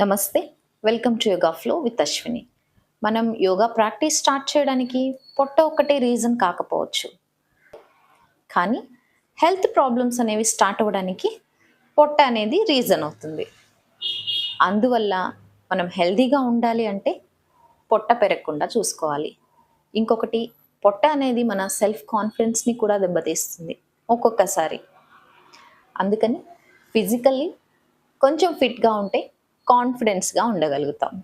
నమస్తే. Welcome to yoga flow with Ashwini మనం yoga practice start చేయడానికి పొట్ట ఒక్కటే రీజన్ కాకపోవచ్చు. కానీ హెల్త్ ప్రాబ్లమ్స్ అనేవి స్టార్ట్ అవ్వడానికి పొట్ట అనేది రీజన్ అవుతుంది. అందువల్ల మనం హెల్తీగా ఉండాలి అంటే పొట్ట పెరగకుండా చూసుకోవాలి. ఇంకొకటి పొట్ట అనేది మన సెల్ఫ్ కాన్ఫిడెన్స్ని కూడా దెబ్బతీస్తుంది ఒక్కొక్కసారి. అందుకని ఫిజికల్లీ కొంచెం ఫిట్గా ఉంటే కాన్ఫిడెన్స్గా ఉండగలుగుతాం.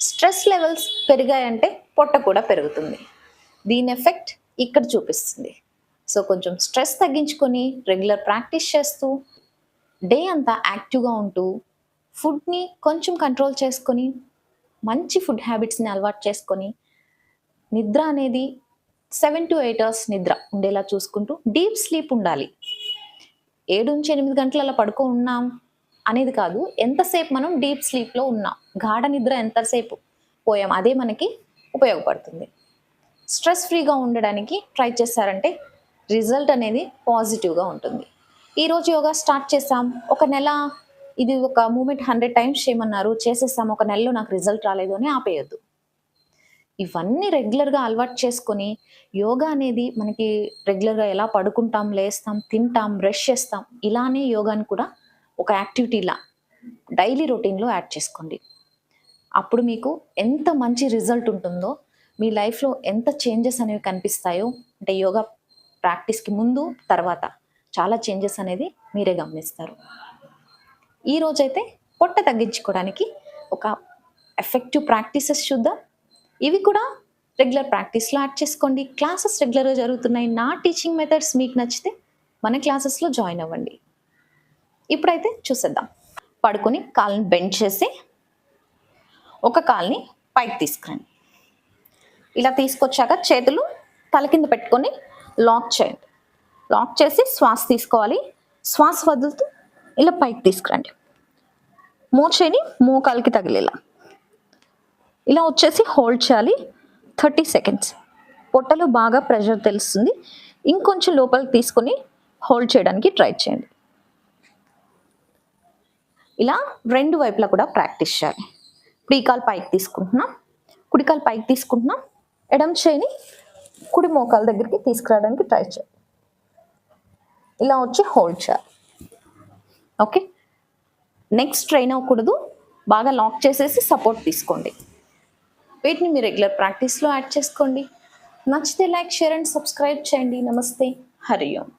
స్ట్రెస్ లెవెల్స్ పెరిగాయంటే పొట్ట కూడా పెరుగుతుంది. దీని ఎఫెక్ట్ ఇక్కడ చూపిస్తుంది. సో కొంచెం స్ట్రెస్ తగ్గించుకొని రెగ్యులర్ ప్రాక్టీస్ చేస్తూ డే అంతా యాక్టివ్గా ఉంటూ ఫుడ్ని కొంచెం కంట్రోల్ చేసుకొని మంచి ఫుడ్ హ్యాబిట్స్ని అలవాటు చేసుకొని నిద్ర అనేది సెవెన్ టు ఎయిట్ అవర్స్ నిద్ర ఉండేలా చూసుకుంటూ డీప్ స్లీప్ ఉండాలి. ఏడు నుంచి ఎనిమిది గంటలు అలా పడుకో ఉన్నాం అనేది కాదు. ఎంతసేపు మనం డీప్ స్లీప్లో ఉన్నాం గాఢ నిద్ర ఎంతసేపు పోయాం అదే మనకి ఉపయోగపడుతుంది. స్ట్రెస్ ఫ్రీగా ఉండడానికి ట్రై చేశారంటే రిజల్ట్ అనేది పాజిటివ్గా ఉంటుంది. ఈరోజు యోగా స్టార్ట్ చేసాం ఒక నెల ఇది ఒక మూమెంట్ హండ్రెడ్ టైమ్స్ చేయమన్నారు. చేసేసాం. ఒక నెలలో నాకు రిజల్ట్ రాలేదు అని ఆపేయద్దు. ఇవన్నీ రెగ్యులర్గా అలవాటు చేసుకొని యోగా అనేది మనకి రెగ్యులర్గా ఎలా పడుకుంటాం లేస్తాం తింటాం బ్రష్ చేస్తాం ఇలానే యోగాని కూడా ఒక యాక్టివిటీలా డైలీ రొటీన్లో యాడ్ చేసుకోండి. అప్పుడు మీకు ఎంత మంచి రిజల్ట్ ఉంటుందో మీ లైఫ్లో ఎంత చేంజెస్ అనేవి కనిపిస్తాయో అంటే యోగా ప్రాక్టీస్కి ముందు తర్వాత చాలా చేంజెస్ అనేది మీరే గమనిస్తారు. ఈ రోజైతే పొట్ట తగ్గించుకోవడానికి ఒక ఎఫెక్టివ్ ప్రాక్టీసెస్ చూద్దాం. ఇవి కూడా రెగ్యులర్ ప్రాక్టీస్లో యాడ్ చేసుకోండి. క్లాసెస్ రెగ్యులర్గా జరుగుతున్నాయి. నా టీచింగ్ మెథడ్స్ మీకు నచ్చితే మన క్లాసెస్లో జాయిన్ అవ్వండి. ఇప్పుడైతే చూసేద్దాం. పడుకొని కాళ్ళని బెండ్ చేసి ఒక కాల్ని పైకి తీసుకురండి. ఇలా తీసుకొచ్చాక చేతులు తల కింద పెట్టుకొని లాక్ చేయండి. లాక్ చేసి శ్వాస తీసుకోవాలి. శ్వాస వదులుతూ ఇలా పైకి తీసుకురండి. మోచేని మోకాలకి తగిలేలా. ఇలా వచ్చేసి హోల్డ్ చేయాలి. Thirty seconds. పొట్టలో బాగా ప్రెషర్ తెలుస్తుంది. ఇంకొంచెం లోపలికి తీసుకొని హోల్డ్ చేయడానికి ట్రై చేయండి. ఇలా రెండు వైపులా కూడా ప్రాక్టీస్ చేయాలి. ఇప్పుడు పైకి తీసుకుంటున్నాం. కుడికాలు పైకి తీసుకుంటున్నాం. ఎడం చేయిని కుడి మోకాల దగ్గరికి తీసుకురావడానికి ట్రై చేయాలి. ఇలా వచ్చి హోల్డ్ చేయాలి. ఓకే? నెక్స్ట్ ట్రైన్ అవ్వకూడదు. బాగా లాక్ చేసేసి సపోర్ట్ తీసుకోండి. వీటిని మీరు రెగ్యులర్ ప్రాక్టీస్లో యాడ్ చేసుకోండి. నచ్చితే లైక్ షేర్ అండ్ సబ్స్క్రైబ్ చేయండి. నమస్తే. హరి ఓం.